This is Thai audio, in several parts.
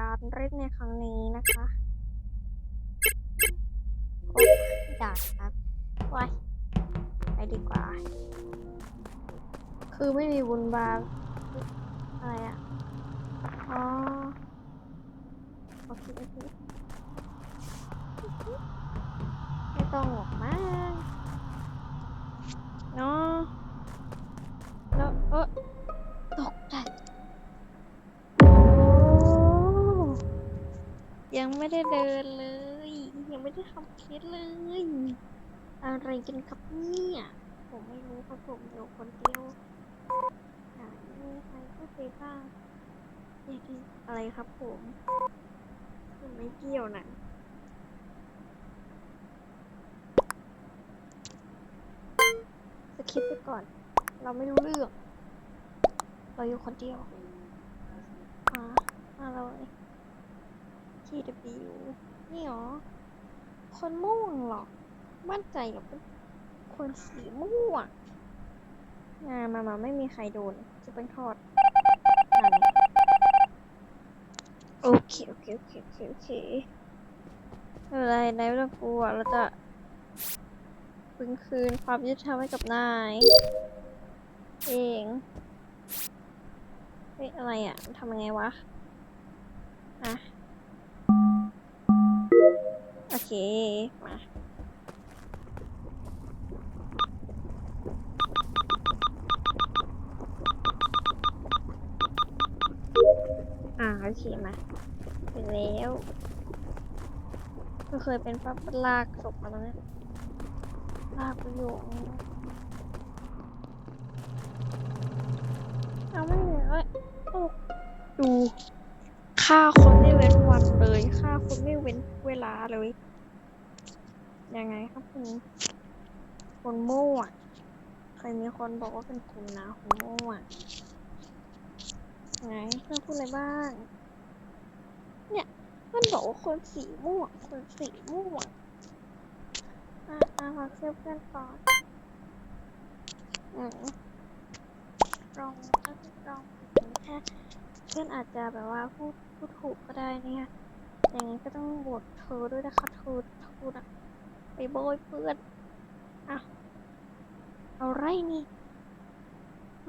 การเล่นในครั้งนี้นะคะโอ้ด่าครับว้ายไปดีกว่า คือไม่มีบุญบาปอะไรอะอ๋อโอเคโอเคไม่ต้องหรอกมั้งเนาะแล้วเออ ยังไม่ได้เดินเลย ยังไม่ได้ทำเคสเลย อะไรกันครับเนี่ย ผมไม่รู้ครับผมอยู่คนเดียวหาไม่ใครก็ไปบ้างอยากกินอะไรครับผมผมไม่เกี่ยวนะสคิปไปก่อน เราไม่รู้เรื่อง เราอยู่คนเดียวมามาเลย TW นี่หรอ คนม่วงเหรอ มั่นใจกับเป็นคนสีม่วงงามามาไม่มีใครโดน จะเป็นทอดนั่นโอเค โอเค โอเค โอเค โอเคไม่เป็นไรนายไม่ต้องกลัวเราจะพึงคืนความยุติธรรมให้กับนาย เอง เฮ้ย อะไรอะทำยังไงวะ เคมาอ่าโอเคมาเสร็จแล้วก็เคยเป็นปั๊บลากศพมาแล้วนี่ยลากไปอยู่เอาไม่เหลือเอ้ยโอ้ดูฆ่าคนไม่เว้นวันเลยฆ่าคนไม่เว้นเวลาเลย ยังไงครับคุณคนมั่วเคยมีคนบอกว่าเป็นคุณนะคนมั่วไงเพื่อนพูดอะไรบ้าง เนี่ยเพื่อนบอกว่าคนสีม่วงคนสีม่วงอะอะขอเชื่อเพื่อนก่อนอืมลองก็ลองแค่เพื่อนอาจจะแบบว่าพูดพูดถูกก็ได้เนี่ยอย่างนี้ก็ต้องโหวตเธอด้วยนะคะเธอเธอนะ ไปโบยเพื่อนอะเอาไรนี่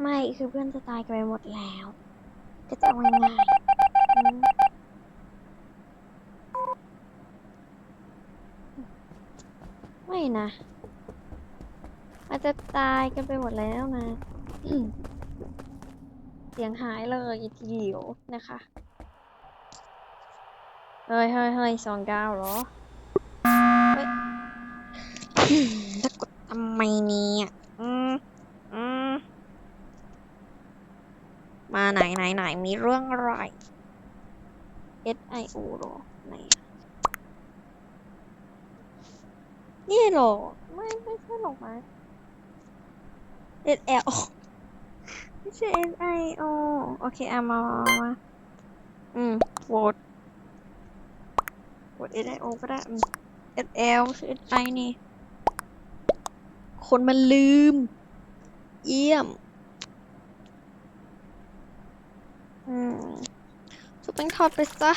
ไม่คือเพื่อนจะตายกันไปหมดแล้ว ก็จะเอายังไงอืมไม่นะอาจจะตายกันไปหมดแล้วนะ เสียงหายเลยทีเดียวนะคะ เฮ้ยเฮ้ยเฮ้ยสองดาวเหรอ ไหนมีเรื่องอะไร S I O หรอไหนนี่หรอ ไม่ไม่ใช่หรอกมั้ง S L ไม่ใช่ S I O โอเคเอามามามามาอืมโหวตโหวต S I O ก็ได้ S L ชื่อ S I นี่ คนมันลืม เยี่ยม อืมชุบแป้งทอดไปซะ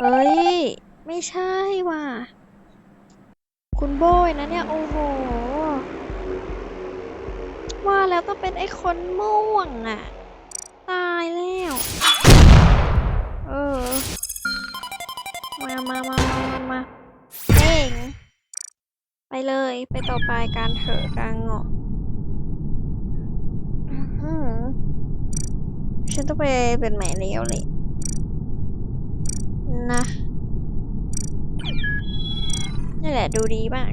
เฮ้ย ไม่ใช่ว่ะ คุณโบยนะเนี่ย โอ้โห ว่าแล้วต้องเป็นไอ้คนม่วงอะ ตายแล้ว เออ มามามามามาเอ่งไปเลย ไปต่อไปการเถอะกลางเงาะอื้อหือ ฉันต้องไปเป็นใหม่แล้วเลยนะนี่แหละดูดีมาก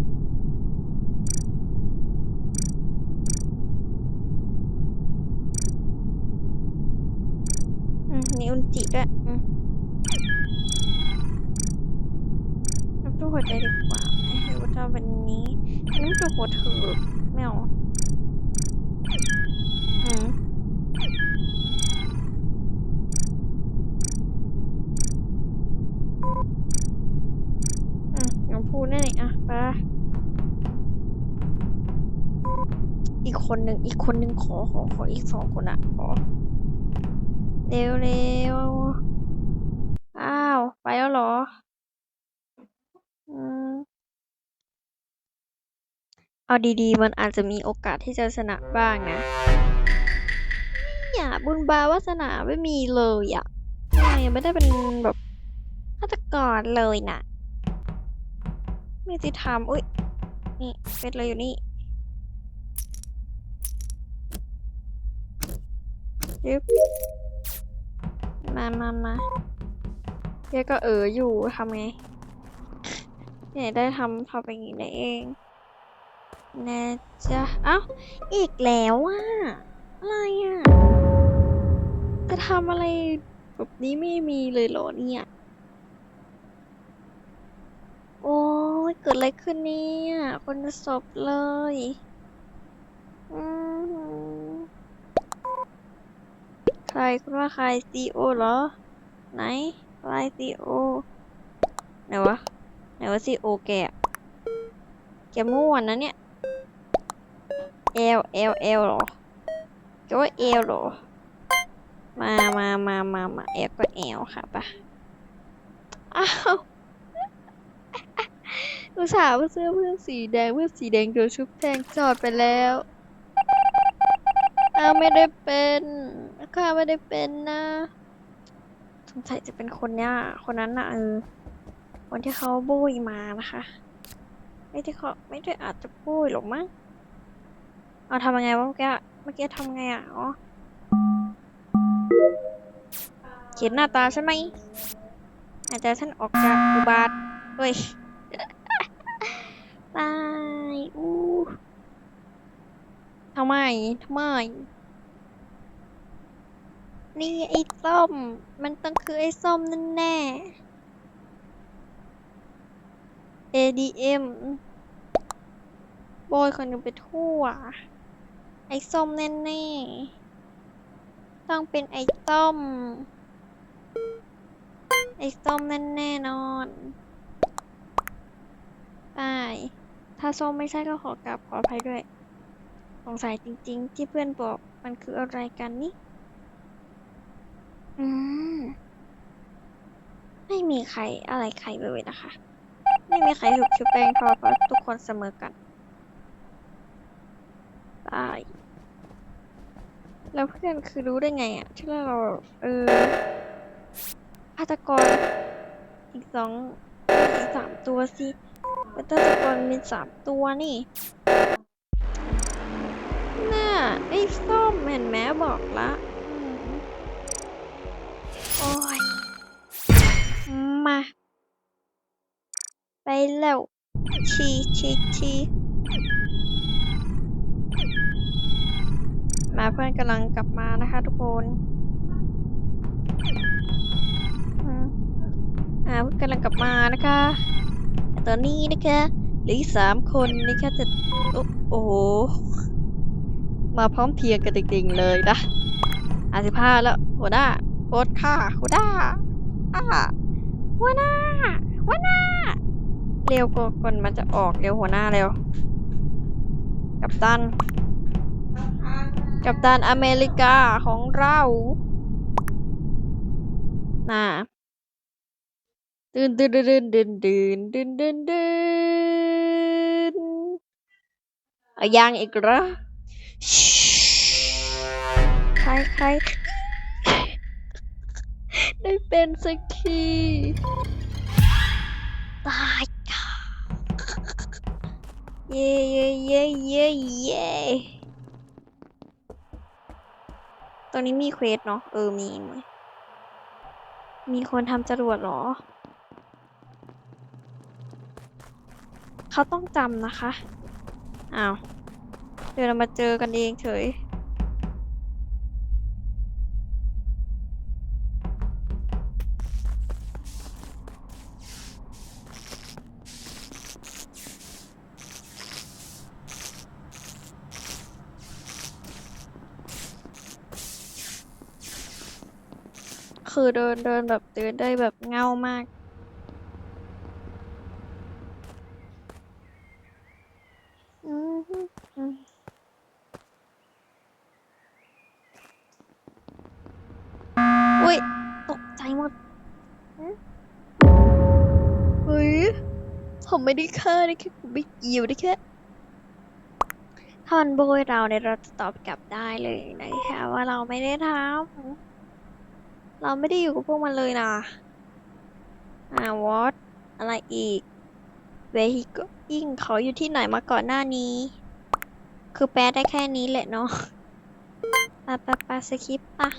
อืมมีอุนจิด้วยอืมนับตู้หัวใจดีกว่าหรือว่าจะเอาวันนี้น้ำตัวหัวเธอไม่เอาอืมอืมน้องพูดแน่เลยอะไปอีก คนหนึ่งอีกคนหนึ่งขอขอขออีกสองคนอะขอเร็วเร็วไปแล้วเหรอ อืม เอาดีๆ มันอาจจะมีโอกาสที่จะชนะบ้างนะเนี่ยบุญบาวาสนาไม่มีเลยอะทำไมไม่ได้เป็นแบบฆาตกรเลยน่ะไม่ยุติธรรมอุ้ยนี่เป็นอะไรอยู่นี่ ยึบมามามาเยก็เอออยู่ทำไงเนี่ยได้ทำทำไปอย่างนี้ได้เองนะจ๊ะ เอ้า อีกแล้วอะ อะไรอะ จะทำอะไรแบบนี้ไม่มีเลยเหรอเนี่ย โอ้ยเกิดอะไรขึ้นเนี่ย คนจะศพเลย อืม ใครคุณว่าใครซีโอเหรอ ไหนใครซีโอไหนวะ ไหนว่าซีโอแกแกมั่วนนะเนี่ยเอลเอลเอลเหรอแกว่าเอลเหรอ มามามามามาเอลก็เอลค่ะปะอ้าวอุตส่าห์ว่าเสื้อเพื่อนสีแดงเพื่อนสีแดงโดนชุบแทงจอดไปแล้วอ้าวไม่ได้เป็น ข้าไม่ได้เป็นนะสงสัยจะเป็นคนเนี้ยคนนั้นน่ะเออคนที่เขาโบยมานะคะ ไม่ได้เขาไม่ได้อาจจะโบยหรอกมั้งเอาทำยังไงวะเมื่อกี้เมื่อกี้ทำไงอะอ๋อเขียนหน้าตาใช่ไหมอาจจะท่านออกจากอุบาทเฮ้ยตายอู้ทำไมทำไม นี่ไอ้ส้ม มันต้องคือไอ้ส้มนั่นแน่ ADM โบยคนหนึงไปทั่ว ไอ้ส้มแน่ๆ ต้องเป็นไอ้ส้ม ไอ้ส้มแน่แน่ๆนอนได้ถ้าส้มไม่ใช่ก็ขอกราบขออภัยด้วย สงสัยจริงๆ ที่เพื่อนบอกมันคืออะไรกันนี่ อืมไม่มีใครอะไรใครเลยนะคะ ไม่มีใครถูกชุบแป้งทอดเพราะทุกคนเสมอกันตายแล้วเพื่อนคือรู้ได้ไงอะที่เราเออฆาตกรอีกสองอีกสามตัวสิวัตกรมีสามตัวนี่น่าไอ้ส้มเห็นแม้บอกละ มา ไปแล้วชีชีชีมาเพื่อนกำลังกลับมานะคะทุกคนอ่าเพื่อนกำลังกลับมานะคะตอนนี้นะคะเหลืออีกสามคนนะคะจะโอ้โหมาพร้อมเพรียงกันจริงๆเลยนะอาสิบห้าแล้วหัวหน้ากดค่ะหัวหน้าอ่า หัวหน้าหัวหน้า เร็วก่อนมันจะออกเร็วหัวหน้าเร็ว กัปตัน กัปตันอเมริกาของเราน่ะตื่นตื่นตื่นตื่นตื่นตื่นตื่นตื่นเอยังอีกเหรอใครใคร ได้เป็นสักทีตายค่ะเย้เย้เย้เย้เย้ตรงนี้มีเควสเนาะเออมีมมีคนทำจรวดเหรอ เขาต้องจำนะคะ อ้าว เดี๋ยวเรามาเจอกันเองเฉย คือเดินเดินแบบเดินได้แบบเงามากอืมฮึอืมอุ้ยตกใจหมดหึผมไม่ได้ฆ่านะแค่ผมไม่เกี่ยวนะแค่ถ้ามันโบยเราเนี่ยเราจะตอบกลับได้เลยนะคะว่าเราไม่ได้ทำ เราไม่ได้อยู่กับพวกมันเลยนะอ่าวอตอะไรอีกเวฮิกอิงเขาอยู่ที่ไหนมาก่อนหน้านี้ คือแปลได้แค่นี้แหละเนาะปไปไปสคริปต์อะ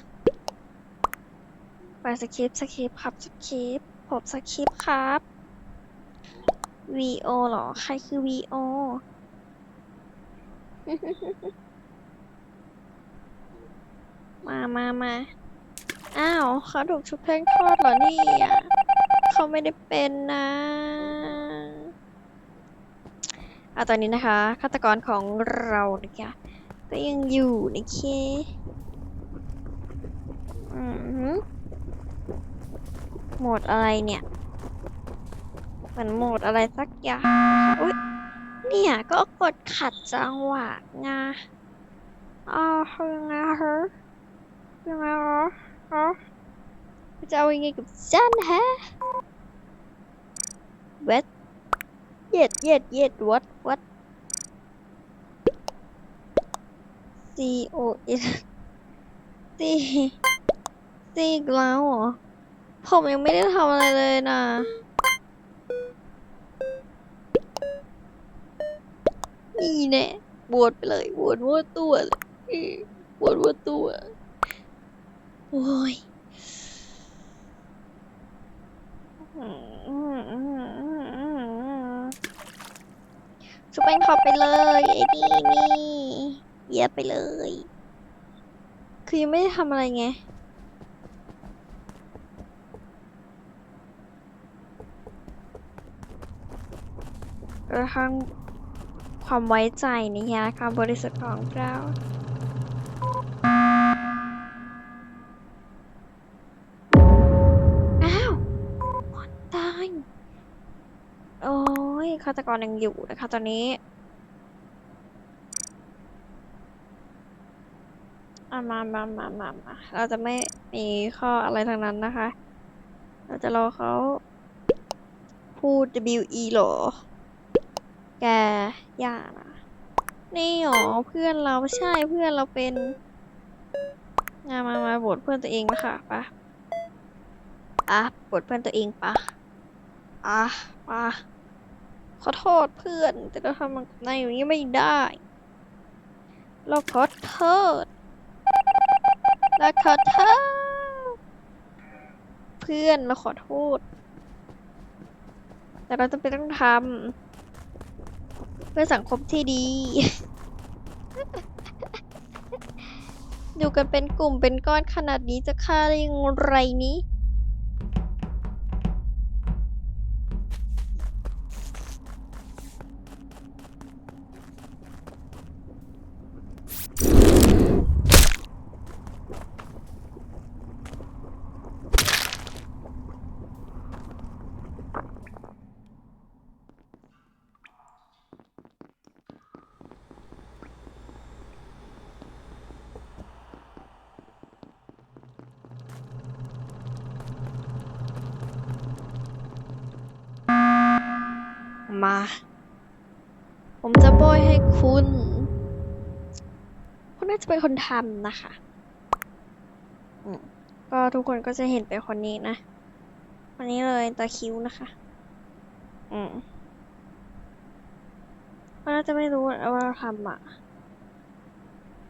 สคริปต์สคริปต์ครับสคริปต์ผมสคริปต์ครับ VO เหรอ ใครคือ VO มามามา อ้าวเขาถูกชุบแป้งทอดเหรอเนี่ยเขาไม่ได้เป็นนะเอาตอนนี้นะคะฆาตกรของเรานะคะก็ยังอยู่นะคะอือหือโหมดอะไรเนี่ยเหมือนหมดอะไรสักอย่างอุ๊ยเนี่ยก็กดขัดจังหวะไงอ้าวยังไงฮะยังไงฮะฮะ จะเอายังไงกับฉันฮะ what เย็ดเย็ดเย็ด what what C O S C C อีกแล้วเหรอ ผมยังไม่ได้ทำอะไรเลยนะนี่แน่บวชไปเลยบวชมั่วตัวเลยบวชมั่วตัว โอ้ย ชุบแป้งทอบไปเลยไอ้นี่นี่เยียไปเลย คือยังไม่ได้ทำอะไรไงเออทำความไว้ใจนี่ฮะความบริสุทธิ์ของเรา ฆาตกรยังอยู่นะคะตอนนี้อะมามามามามาเราจะไม่มีข้ออะไรทางนั้นนะคะ เราจะรอเขาพูด WE เหรอ แกย่านะนี่หรอเพื่อนเราใช่เพื่อนเราเป็นมามามาบทเพื่อนตัวเองนะคะปะอะบทเพื่อนตัวเองปะอะปะ ขอโทษเพื่อน แต่เราทำมันกับนายอย่างนี้ไม่ได้ เราขอโทษเราขอโทษเพื่อนเราขอโทษ แต่เราจำเป็นต้องทำเพื่อสังคมที่ดี อยู่กันเป็นกลุ่มเป็นก้อนขนาดนี้จะฆ่าได้ย่างไรนี้ มา ผมจะโบยให้คุณ คุณน่าจะเป็นคนทำนะคะก็ทุกคนก็จะเห็นเป็นคนนี้นะคนนี้เลยตาคิ้วนะคะ อืมก็น่าจะไม่รู้ว่าเราทำอะ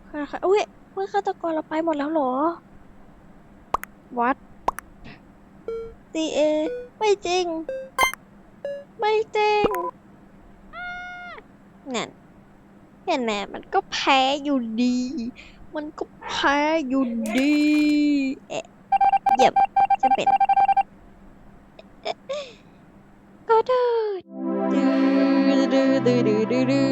เพื่อนค่ะอุ้ยเพื่อนฆาตกรเราไปหมดแล้วเหรอวัด C A ไม่จริง ไม่จริงนั่นเห็นไหมมันก็แพ้อยู่ดี มันก็แพ้อยู่ดี เอ๊ะเหยียบจะเป็น ก็ได้ดื้อดื้อดื้อดื้อดื้อ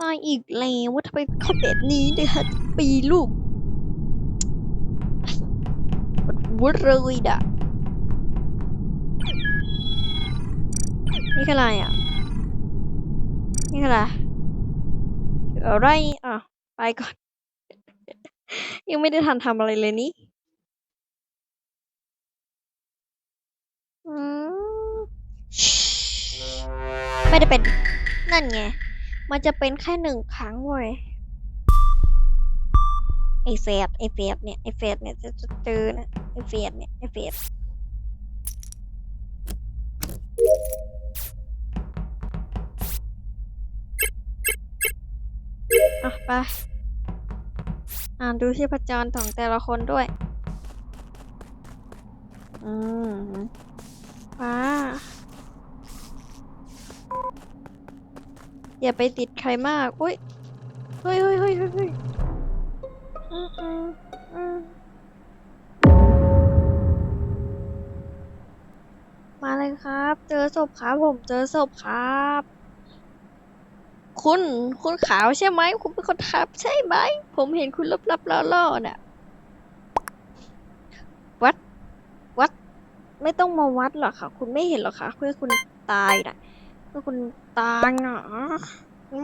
ตายอีกแล้วว่าทำไมเขาแบบนี้เนี่ยฮะปีลูก วุ้นเลดอะนี่คืออะไรอะ นี่คืออะไรอะไรอะ ไปก่อน ยังไม่ได้ทันทำอะไรเลยนี่ไม่ได้เป็น นั่นไง มันจะเป็นแค่หนึ่งครั้งเว้ย ไอเฟดไอเฟดเนี่ยไอเฟดเนี่ยจะจะเจอนะไอเฟดเนี่ยไอเฟดอะไปอ่านดูชีพจรของแต่ละคนด้วย อืมว้าอย่าไปติดใครมาก อุ้ยเฮ้ยเฮ้ยเฮ้ยเฮ้ย มาเลยครับ เจอศพครับผมเจอศพครับ คุณคุณขาวใช่ไหมคุณเป็นคนทับใช่ไหม ผมเห็นคุณลับๆล่อๆน่ะ วัด วัด ไม่ต้องมาวัดหรอกค่ะ คุณไม่เห็นหรอกค่ะ เพื่อคุณตายน่ะ เพื่อคุณตายน่ะ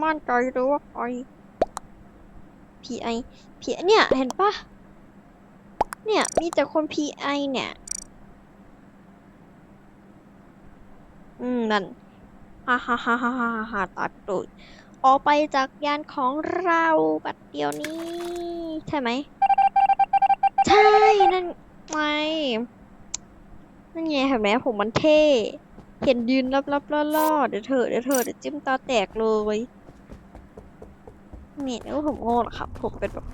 มั่นใจเลยว่าใคร PI P เนี่ยเห็นปะเนี่ยมีแต่คน PI เนี่ย อืมนั่นฮ่าฮ่าฮ่าฮ่าฮ่าฮ่าตัดตูดออกไปจากยานของเราบัดเดียวนี้ ใช่ไหม ใช่นั่นไงนั่นไงเห็นไหมผมมันเท่ เห็นยืนรับรับล่อล่อๆเดี๋ยวเธอเดี๋ยวเธอเดี๋ยวจิ้มตาแตกเลย นี่นึกว่ผมโง่เหรอครับ ผมเป็นแบบ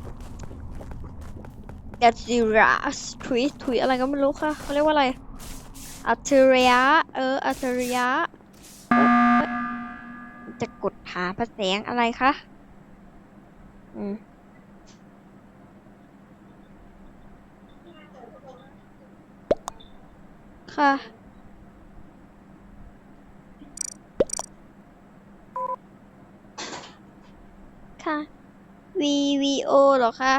กัจิราสทุยทุยอะไรก็ไม่รู้ค่ะเขาเรียกว่าอะไรอัจฉริยะเอออัจฉริยะจะกดหาพระแสงอะไรคะอืมค่ะ VVO หรอคะ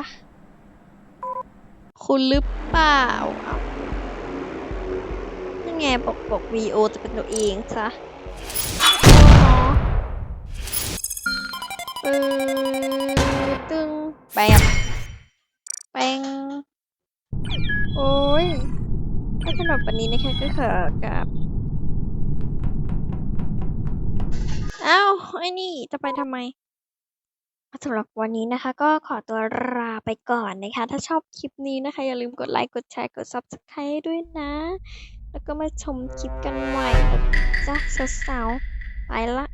คุณหรือเปล่าอ้าวนั่นไงบอกบอก VO จะเป็นตัวเองซะอ๋อเออตึงแปบแปงโอ้ยถ้าสำหรับวันนี้นะคะก็ขอกับอ้าวไอ้นี่จะไปทำไม สำหรับวันนี้นะคะ ก็ขอตัวลาไปก่อนนะคะ ถ้าชอบคลิปนี้นะคะ อย่าลืมกดไลค์กดแชร์กด Subscribe ด้วยนะ แล้วก็มาชมคลิปกันใหม่จ้าสาวๆไปละ